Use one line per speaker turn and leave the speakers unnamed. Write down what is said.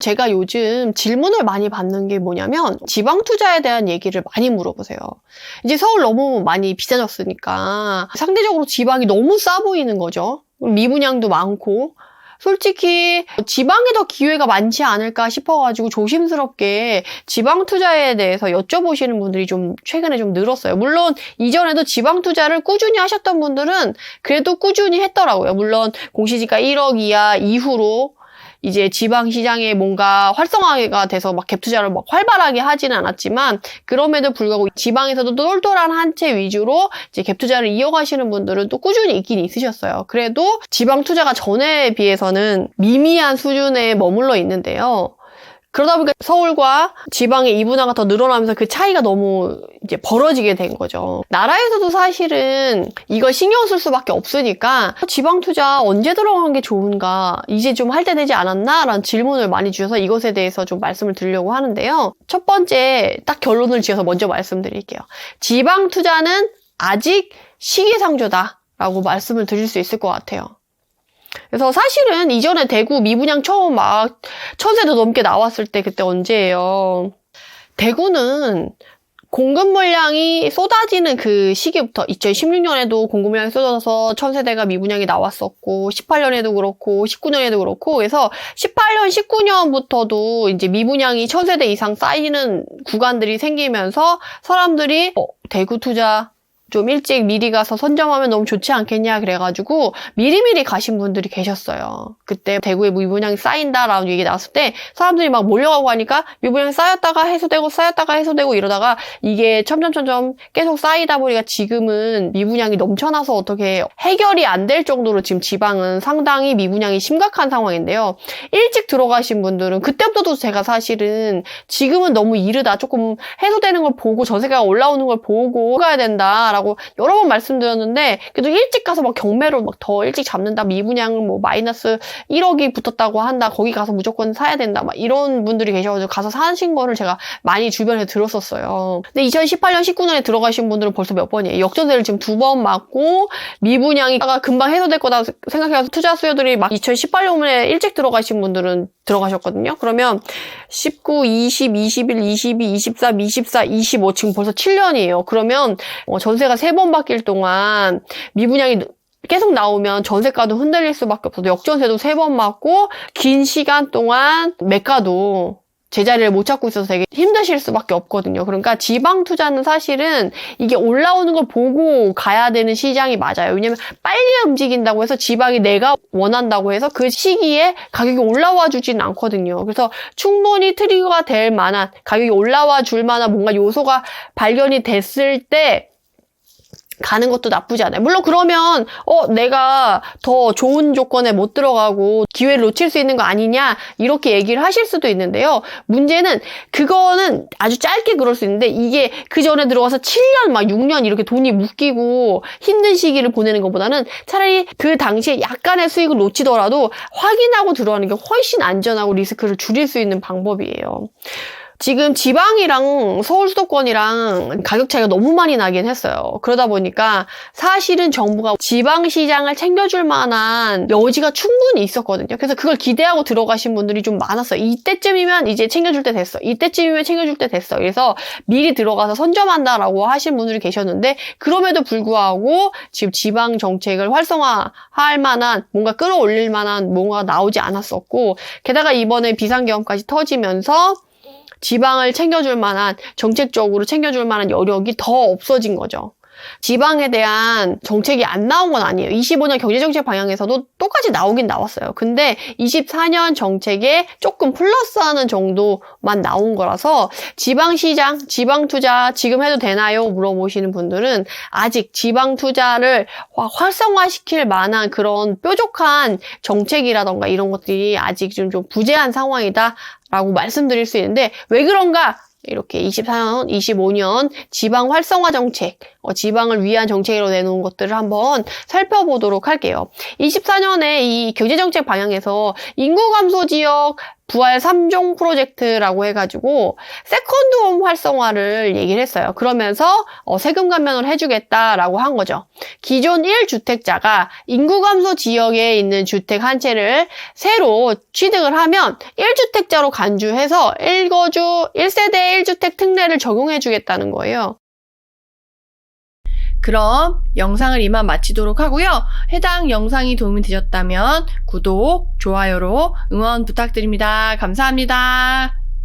제가 요즘 질문을 많이 받는 게 뭐냐면 지방 투자에 대한 얘기를 많이 물어보세요. 이제 서울 너무 많이 비싸졌으니까 상대적으로 지방이 너무 싸 보이는 거죠. 미분양도 많고 솔직히 지방에 더 기회가 많지 않을까 싶어가지고 조심스럽게 지방 투자에 대해서 여쭤보시는 분들이 좀 최근에 좀 늘었어요. 물론 이전에도 지방 투자를 꾸준히 하셨던 분들은 그래도 꾸준히 했더라고요. 물론 공시지가 1억 이하 이후로 이제 지방 시장에 뭔가 활성화가 돼서 막 갭 투자를 막 활발하게 하지는 않았지만 그럼에도 불구하고 지방에서도 똘똘한 한 채 위주로 이제 갭 투자를 이어가시는 분들은 또 꾸준히 있긴 있으셨어요. 그래도 지방 투자가 전에 비해서는 미미한 수준에 머물러 있는데요. 그러다 보니까 서울과 지방의 이분화가 더 늘어나면서 그 차이가 너무 이제 벌어지게 된 거죠. 나라에서도 사실은 이걸 신경 쓸 수밖에 없으니까 지방 투자 언제 들어가는 게 좋은가 이제 좀 할 때 되지 않았나? 라는 질문을 많이 주셔서 이것에 대해서 좀 말씀을 드리려고 하는데요. 첫 번째 딱 결론을 지어서 먼저 말씀드릴게요. 지방 투자는 아직 시기상조다 라고 말씀을 드릴 수 있을 것 같아요. 그래서 사실은 이전에 대구 미분양 처음 막 천세도 넘게 나왔을 때 그때 언제예요? 대구는 공급 물량이 쏟아지는 그 시기부터 2016년에도 공급 물량이 쏟아져서 천세대가 미분양이 나왔었고 18년에도 그렇고 19년에도 그렇고 그래서 18년 19년부터도 이제 미분양이 천세대 이상 쌓이는 구간들이 생기면서 사람들이 어, 대구 투자 좀 일찍 미리 가서 선점하면 너무 좋지 않겠냐 그래가지고 미리미리 가신 분들이 계셨어요. 그때 대구에 미분양이 쌓인다라는 얘기 나왔을 때 사람들이 막 몰려가고 하니까 미분양이 쌓였다가 해소되고 쌓였다가 해소되고 이러다가 이게 점점점점 계속 쌓이다 보니까 지금은 미분양이 넘쳐나서 어떻게 해결이 안 될 정도로 지금 지방은 상당히 미분양이 심각한 상황인데요. 일찍 들어가신 분들은 그때부터도 제가 사실은 지금은 너무 이르다 조금 해소되는 걸 보고 전세가 올라오는 걸 보고 가야 된다. 라고 여러 번 말씀드렸는데 그래도 일찍 가서 막 경매로 막 더 일찍 잡는다 미분양을 뭐 마이너스 1억이 붙었다고 한다 거기 가서 무조건 사야 된다 막 이런 분들이 계셔가지고 가서 사신 거를 제가 많이 주변에 들었었어요. 근데 2018년 19년에 들어가신 분들은 벌써 몇 번이에요? 역전세를 지금 두 번 맞고 미분양이 금방 해소될 거다 생각해서 투자 수요들이 막 2018년에 일찍 들어가신 분들은 들어가셨거든요. 그러면 19, 20, 21, 22, 23, 24, 25 지금 벌써 7년이에요. 그러면 어, 전세 전세가 세번 바뀔 동안 미분양이 계속 나오면 전세가도 흔들릴 수밖에 없어서 역전세도 세번 맞고 긴 시간 동안 매가도 제자리를 못 찾고 있어서 되게 힘드실 수밖에 없거든요. 그러니까 지방 투자는 사실은 이게 올라오는 걸 보고 가야 되는 시장이 맞아요. 왜냐면 빨리 움직인다고 해서 지방이 내가 원한다고 해서 그 시기에 가격이 올라와 주진 않거든요. 그래서 충분히 트리거가 될 만한 가격이 올라와 줄 만한 뭔가 요소가 발견이 됐을 때 가는 것도 나쁘지 않아요. 물론 그러면 어 내가 더 좋은 조건에 못 들어가고 기회를 놓칠 수 있는 거 아니냐 이렇게 얘기를 하실 수도 있는데요. 문제는 그거는 아주 짧게 그럴 수 있는데 이게 그 전에 들어가서 7년 막 6년 이렇게 돈이 묶이고 힘든 시기를 보내는 것보다는 차라리 그 당시에 약간의 수익을 놓치더라도 확인하고 들어가는 게 훨씬 안전하고 리스크를 줄일 수 있는 방법이에요. 지금 지방이랑 서울 수도권이랑 가격 차이가 너무 많이 나긴 했어요. 그러다 보니까 사실은 정부가 지방 시장을 챙겨줄 만한 여지가 충분히 있었거든요. 그래서 그걸 기대하고 들어가신 분들이 좀 많았어요. 이때쯤이면 이제 챙겨줄 때 됐어. 이때쯤이면 챙겨줄 때 됐어. 그래서 미리 들어가서 선점한다라고 하신 분들이 계셨는데 그럼에도 불구하고 지금 지방 정책을 활성화할 만한 뭔가 끌어올릴 만한 뭔가 나오지 않았었고 게다가 이번에 비상계엄까지 터지면서 지방을 챙겨줄 만한 정책적으로 챙겨줄 만한 여력이 더 없어진 거죠. 지방에 대한 정책이 안 나온 건 아니에요. 25년 경제정책 방향에서도 똑같이 나오긴 나왔어요. 근데 24년 정책에 조금 플러스하는 정도만 나온 거라서 지방시장, 지방투자 지금 해도 되나요? 물어보시는 분들은 아직 지방투자를 활성화시킬 만한 그런 뾰족한 정책이라던가 이런 것들이 아직 좀, 좀 부재한 상황이다. 라고 말씀드릴 수 있는데 왜 그런가? 이렇게 24년, 25년 지방 활성화 정책, 어, 지방을 위한 정책으로 내놓은 것들을 한번 살펴보도록 할게요. 24년에 이 경제정책 방향에서 인구 감소 지역 부활 3종 프로젝트라고 해가지고 세컨드홈 활성화를 얘기를 했어요. 그러면서 어, 세금 감면을 해주겠다라고 한 거죠. 기존 1주택자가 인구 감소 지역에 있는 주택 한 채를 새로 취득을 하면 1주택자로 간주해서 1거주 1세대 1주택 특례를 적용해 주겠다는 거예요.
그럼 영상을 이만 마치도록 하고요. 해당 영상이 도움이 되셨다면 구독, 좋아요로 응원 부탁드립니다. 감사합니다.